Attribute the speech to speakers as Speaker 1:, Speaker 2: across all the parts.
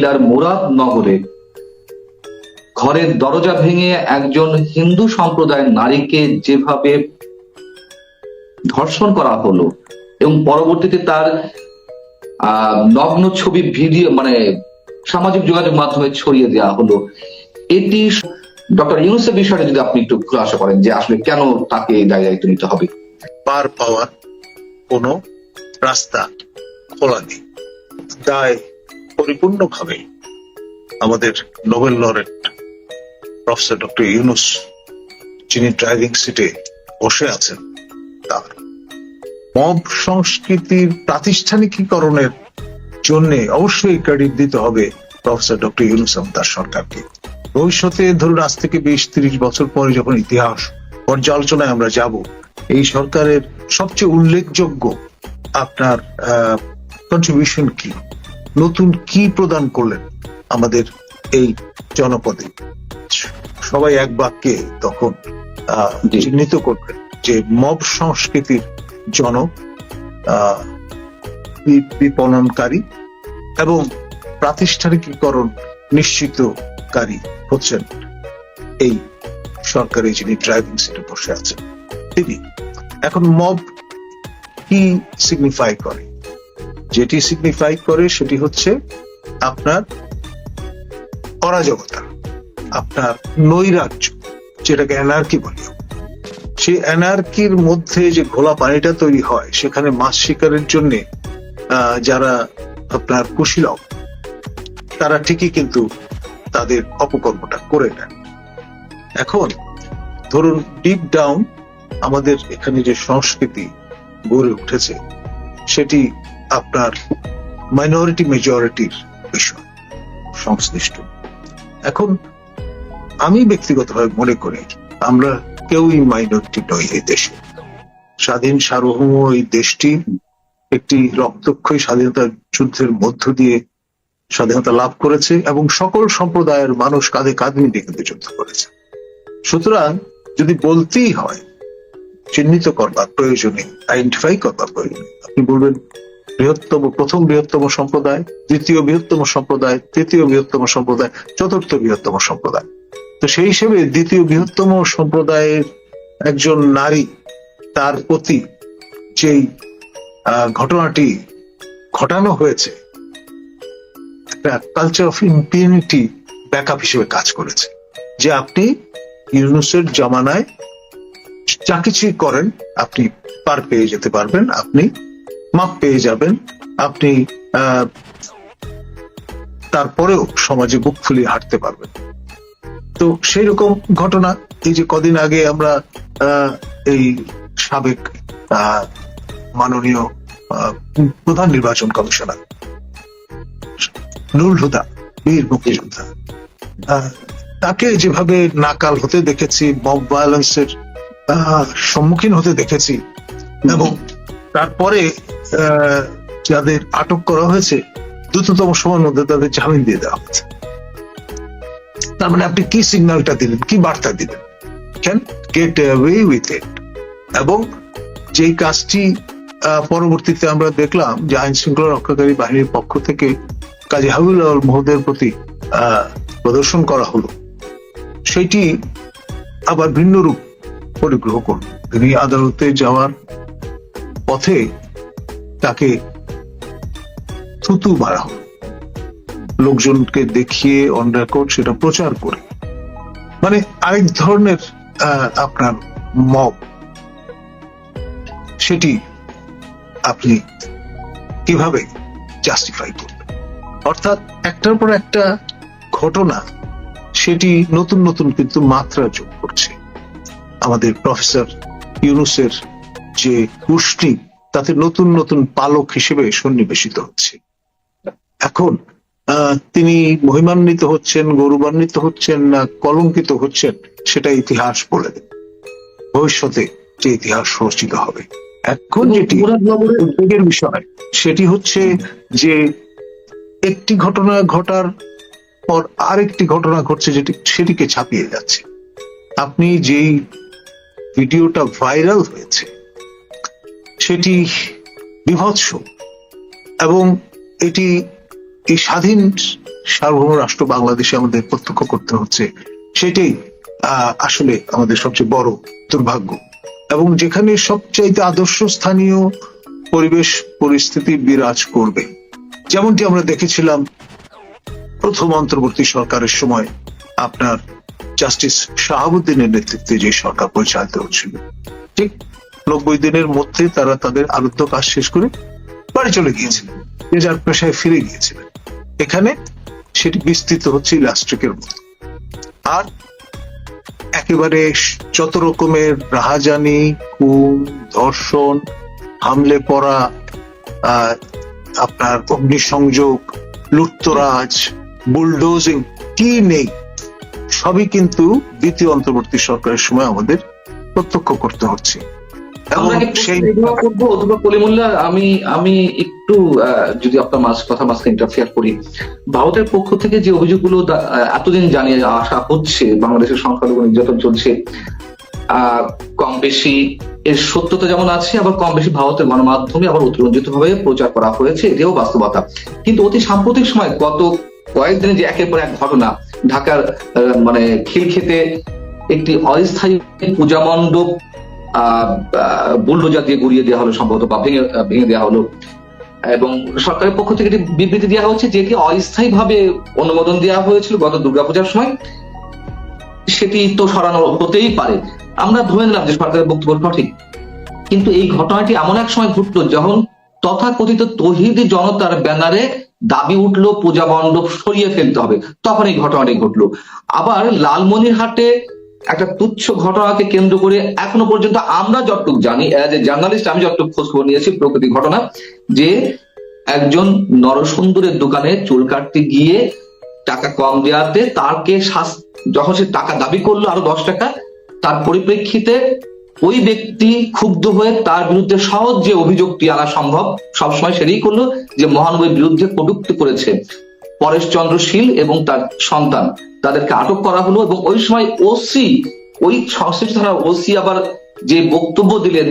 Speaker 1: কুমিল্লার মুরাদনগরে ঘরের দরজা ভেঙে একজন হিন্দু সম্প্রদায়ের নারীকে যেভাবে ধর্ষণ করা হলো এবং পরবর্তীতে তার নগ্ন ছবি, ভিডিও মানে সামাজিক যোগাযোগ মাধ্যমে ছড়িয়ে দেওয়া হলো। এটি ডক্টর ইউনুসের বিষয়টা যদি আপনি একটু খুলাসা করেন যে আসলে কেন তাকে দায় দায়িত্ব নিতে হবে।
Speaker 2: পার পাওয়ার কোনো রাস্তা খোলা নেই। তাই পরিপূর্ণভাবে আমাদের Nobel laureate professor doctor Yunus, যিনি ড্রাইভিং সিটে বসে আছেন, তার মব সংস্কৃতির প্রাতিষ্ঠানিকীকরণের জন্য অবশ্যই ক্রেডিট দিতে হবে প্রফেসর ডক্টর ইউনুস তার সরকারকে। ভবিষ্যতে ধরুন আজ থেকে বিশ, তিরিশ বছর পরে যখন ইতিহাস পর্যালোচনায় আমরা যাব, এই সরকারের সবচেয়ে উল্লেখযোগ্য আপনার কন্ট্রিবিউশন কি? নতুন কি প্রদান করলেন আমাদের এই জনপদে? সবাই এক বাক্যে তখন আহ, চিহ্নিত করবেন যে মব সংস্কৃতির জনক বিপণনকারী এবং প্রাতিষ্ঠানিকীকরণ নিশ্চিতকারী হচ্ছেন এই সরকারি যিনি ড্রাইভিং সিটে বসে আছেন তিনি। এখন মব কি সিগনিফাই করে? যেটি সিগনিফাই করে সেটি হচ্ছে আপনার অরাজকতা, আপনার নৈরাজ্য, যেটাকে অ্যানার্কি বলি। সেই অ্যানার্কির মধ্যে যে ঘোলা পানিটা তৈরি হয়, সেখানে মাছ শিকারের জন্য যারা আপনার কুশীলক, তারা ঠিকই কিন্তু তাদের অপকর্মটা করে নেন। এখন, ধরুন ডিপ ডাউন আমাদের এখানে যে সংস্কৃতি গড়ে উঠেছে, সেটি আপনার মাইনরিটি মেজরিটির বিষয়, সংশ্লিষ্ট। এখন আমি ব্যক্তিগতভাবে মনে করি আমরা কেউই মাইনরিটি নই এই দেশে। স্বাধীন সার্বভৌম এই দেশটি একটি রক্তক্ষয়ী স্বাধীনতা যুদ্ধের মধ্য দিয়ে স্বাধীনতা লাভ করেছে এবং সকল সম্প্রদায়ের মানুষ কাঁধে কাঁধ মিলিয়ে কিন্তু যুদ্ধ করেছে। সুতরাং যদি বলতেই হয়, চিহ্নিত করবার প্রয়োজনে আইডেন্টিফাই করবার প্রয়োজনে, আপনি বলবেন বৃহত্তম, প্রথম বৃহত্তম সম্প্রদায়, দ্বিতীয় বৃহত্তম সম্প্রদায়, তৃতীয় বৃহত্তম সম্প্রদায়, চতুর্থ বৃহত্তম সম্প্রদায়। তো সেই হিসেবে দ্বিতীয় বৃহত্তম সম্প্রদায়ের একজন নারী, তার প্রতি যেই ঘটনাটি ঘটানো হয়েছে কালচার অফ ইম্পিউনিটি ব্যাকআপ হিসেবে কাজ করেছে। যে আপনি ইউনুসের জামানায় যা কিছুই করেন, আপনি পার পেয়ে যেতে পারবেন, আপনি মাপ পেয়ে যাবেন। আপনি তারপরেও সমাজে বুক ফুলিয়ে হাঁটতে পারবেন। তো সেই রকম ঘটনা এই যে কদিন আগে আমরা এই সাবেক মাননীয় প্রধান নির্বাচন কমিশনার নুরুল হুদা বীর মুক্তিযোদ্ধা আহ, তাকে যেভাবে নাকাল হতে দেখেছি মব ভায়োলেন্সের আহ, সম্মুখীন হতে দেখেছি এবং তারপরে যাদের আটক করা হয়েছে, দ্রুততম সময়ের মধ্যে তাদের জামিন দিয়ে দেওয়া হয়েছে। তার মানে আপনি কি সিগন্যালটা দিলেন, কি বার্তা দিলেন? Can get away with it এবং যেই কাজটি পরবর্তীতে আমরা দেখলাম যে আইন শৃঙ্খলা রক্ষাকারী বাহিনীর পক্ষ থেকে কাজী হাবিবুল মহোদয়ের প্রতি প্রদর্শন করা হলো, সেটি আবার ভিন্ন রূপ পরিগ্রহ করল। তিনি আদালতে যাওয়ার পথে তাকে থুতু মারা হলো লোকজনকে দেখিয়ে অন রেকর্ড সেটা প্রচার করে। মানে আরেক ধরনের আপনার মব। সেটি আপনি কীভাবে জাস্টিফাই করবেন অর্থাৎ একটার পর একটা ঘটনা, সেটি নতুন নতুন কিন্তু মাত্রা যোগ করছে। আমাদের প্রফেসর ইউনুসের যে গোষ্ঠী তাতে নতুন নতুন পালক হিসেবে সন্নিবেশিত হচ্ছে। এখন তিনি মহিমান্বিত হচ্ছেন গৌরবান্বিত হচ্ছেন না কলঙ্কিত হচ্ছেন সেটা ইতিহাস বলে দেবে ভবিষ্যতে যে ইতিহাস রচিত হবে। এখন যেটি উদ্বেগের বিষয় সেটি হচ্ছে যে একটি ঘটনা ঘটার পর আরেকটি ঘটনা ঘটছে যেটি সেটিকে ছাপিয়ে যাচ্ছে। আপনি যেই ভিডিওটা ভাইরাল হয়েছে সেটি বিভৎস এবং এটি এই স্বাধীন সার্বভৌম রাষ্ট্র বাংলাদেশে আমাদের প্রত্যক্ষ করতে হচ্ছে, সেটাই আসলে আমাদের সবচেয়ে বড় দুর্ভাগ্য। এবং যেখানে সবচাইতে আদর্শ স্থানীয় পরিবেশ পরিস্থিতি বিরাজ করবে। যেমনটি আমরা দেখেছিলাম প্রথম অন্তর্বর্তী সরকারের সময় আপনার জাস্টিস শাহাবুদ্দিনের নেতৃত্বে যে সরকার পরিচালিত হচ্ছিল। ঠিক নব্বই দিনের মধ্যে তারা তাদের আরুদ্ধ কাজ শেষ করে বাড়ি চলে গিয়েছিলেন যে যার পেশায় ফিরে গিয়েছিলেন। এখানে সেটি বিস্তৃত হচ্ছে ইলাস্ট্রিকের মতো আর একেবারে যত রকমের রাহাজানি, খুন, ধর্ষণ, হামলে পড়া আপনার অগ্নিসংযোগ, লুটতরাজ, বুলডোজিং, কি নেই, সবই কিন্তু দ্বিতীয় অন্তর্বর্তী সরকারের সময় আমাদের প্রত্যক্ষ করতে হচ্ছে।
Speaker 1: আমরা কি
Speaker 2: সেই
Speaker 1: নির্বাহ করব অথবা কলিমুল্লাহ আমি আমি একটু যদি আপনার মাঝ কথা মাঝকে ইন্টারফেয়ার করি। ভারতের পক্ষ থেকে যে অভিযোগগুলো এতদিন জানিয়ে আসা হচ্ছে বাংলাদেশের সংখ্যালঘু নির্যাতন চলছে কম বেশি এর সত্যতা যেমন আছে আবার কম বেশি ভারতের গণমাধ্যমে আবার অতিরঞ্জিত ভাবে প্রচার করা হয়েছে এটাও বাস্তবতা। কিন্তু অতি সাম্প্রতিক সময় গত কয়েকদিনে যে একের পর এক ঘটনা ঢাকার মানে খিলক্ষেতে একটি অস্থায়ী পূজা মণ্ডপ বুলডোজার দিয়ে গুড়িয়ে দেওয়া হলো সম্ভবত বা ভেঙে ভেঙে দেওয়া হলো। এবং সরকারের পক্ষ থেকে একটি বিবৃতি দেওয়া হচ্ছে যেটি অস্থায়ী ভাবে অনুমোদন দেওয়া হয়েছিল গত দুর্গাপূজার সময়, সেটি তো সরানো হতেই পারে। আমরা ধরে নিলাম যে সরকারের বক্তব্য সঠিক। কিন্তু এই ঘটনাটি এমন এক সময় ঘটলো যখন তথাকথিত তহিদি জনতার ব্যানারে দাবি উঠল, পূজা মণ্ডপ সরিয়ে ফেলতে হবে। তখন এই ঘটনাটি ঘটলো। আবার লালমনিরহাটে একটা তুচ্ছ ঘটনাকে কেন্দ্র করে এখনও পর্যন্ত আমরা যতটুক জানি এজ এ জার্নালিস্ট, আমি যতটুকু খোঁজ খবর নিয়েছি, প্রকৃতি ঘটনা, যে একজন নরসুন্দরের দোকানে চুল কাটতে গিয়ে টাকা কম দেওয়াতে শাস- যখন সে টাকা দাবি করল আরও দশ টাকা, তার পরিপ্রেক্ষিতে ওই ব্যক্তি ক্ষুব্ধ হয়ে তার বিরুদ্ধে সহজ যে অভিযোগটি আনা সম্ভব, সবসময় সেটাই করল যে মহানবীর বিরুদ্ধে কটুক্তি করেছে। পরেশ চন্দ্র শীল এবং তার সন্তান তাদেরকে আটক করা হলো এবং ওই সময় ওসি, ওই সংশ্লিষ্ট থানার ওসি আবার যে বক্তব্য দিলেন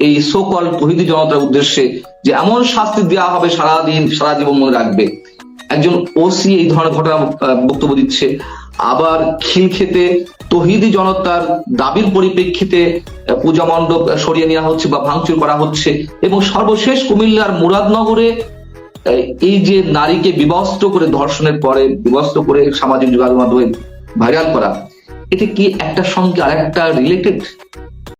Speaker 1: এই সোকল তহিদি জনতার উদ্দেশ্যে যে এমন শাস্তি দেওয়া হবে সারাদিন, সারা জীবন মনে রাখবে। একজন ওসি এই ধরনের ঘটনা বক্তব্য দিচ্ছে। আবার খিলক্ষেতে তহিদি জনতার দাবির পরিপ্রেক্ষিতে পূজা মণ্ডপ সরিয়ে নেওয়া হচ্ছে বা ভাঙচুর করা হচ্ছে এবং সর্বশেষ কুমিল্লার মুরাদনগরে এই- যে নারীকে বিভস্ত করে ধর্ষণের পরে, বিভস্ত করে সামাজিক যোগাযোগ মাধ্যমে ভাইরাল করা এটা কি একটা সঙ্গে আর একটা রিলেটেড